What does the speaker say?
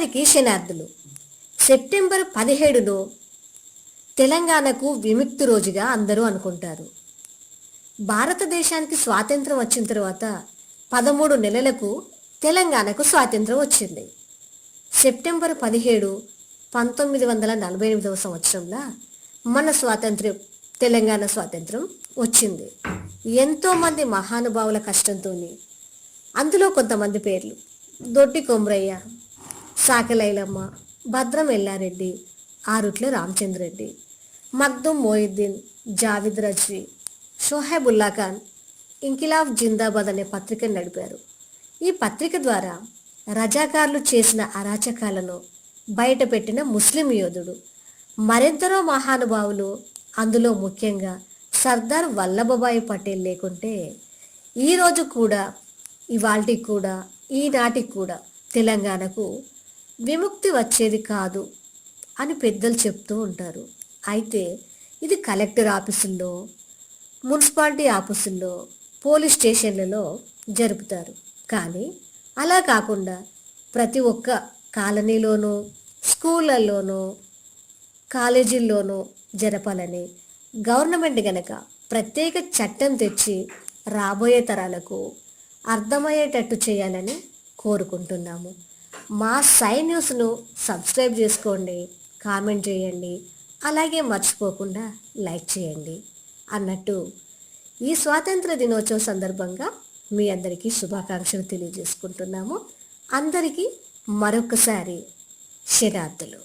అందరికీ శనార్థులు సెప్టెంబర్ పదిహేడును తెలంగాణకు విముక్తి రోజుగా అందరూ అనుకుంటారు. భారతదేశానికి స్వాతంత్రం వచ్చిన తర్వాత పదమూడు నెలలకు తెలంగాణకు స్వాతంత్రం వచ్చింది. సెప్టెంబర్ పదిహేడు పంతొమ్మిది వందల నలభై ఎనిమిదవ సంవత్సరంలో మన స్వాతంత్ర్యం తెలంగాణ స్వాతంత్రం వచ్చింది. ఎంతోమంది మహానుభావుల కష్టంతో అందులో కొంతమంది పేర్లు. దొడ్డి కొమ్రయ్య సాకలైలమ్మ భద్రం ఎల్లారెడ్డి ఆరుట్ల రామచంద్రెడ్డి మగ్దుం మొయిద్దీన్ జావిద్ రజ్వీ షోహెబుల్లా ఖాన్ ఇంకిలాబ్ జిందాబాద్ అనే పత్రికను నడిపారు. ఈ పత్రిక ద్వారా రజాకారులు చేసిన అరాచకాలను బయటపెట్టిన ముస్లిం యోధుడు మరెందరో మహానుభావులు అందులో ముఖ్యంగా సర్దార్ వల్లభభాయ్ పటేల్ లేకుంటే ఈరోజు కూడా ఇవాల్టికి కూడా ఈనాటికి కూడా తెలంగాణకు విముక్తి వచ్చేది కాదు అని పెద్దలు చెప్తూ ఉంటారు. అయితే ఇది కలెక్టర్ ఆఫీసుల్లో మున్సిపాలిటీ ఆఫీసుల్లో పోలీస్ స్టేషన్లలో జరుపుతారు. కానీ అలా కాకుండా ప్రతి ఒక్క కాలనీలోనూ స్కూళ్ళల్లోనూ కాలేజీల్లోనూ జరపాలని గవర్నమెంట్ గనక ప్రత్యేక చట్టం తెచ్చి రాబోయే తరాలకు అర్థమయ్యేటట్టు చేయాలని కోరుకుంటున్నాము. మా సై న్యూస్ను సబ్స్క్రైబ్ చేసుకోండి కామెంట్ చేయండి అలాగే మర్చిపోకుండా లైక్ చేయండి. అన్నట్టు ఈ స్వాతంత్ర దినోత్సవం సందర్భంగా మీ అందరికీ శుభాకాంక్షలు తెలియజేసుకుంటున్నాము. అందరికీ మరొకసారి శరార్థులు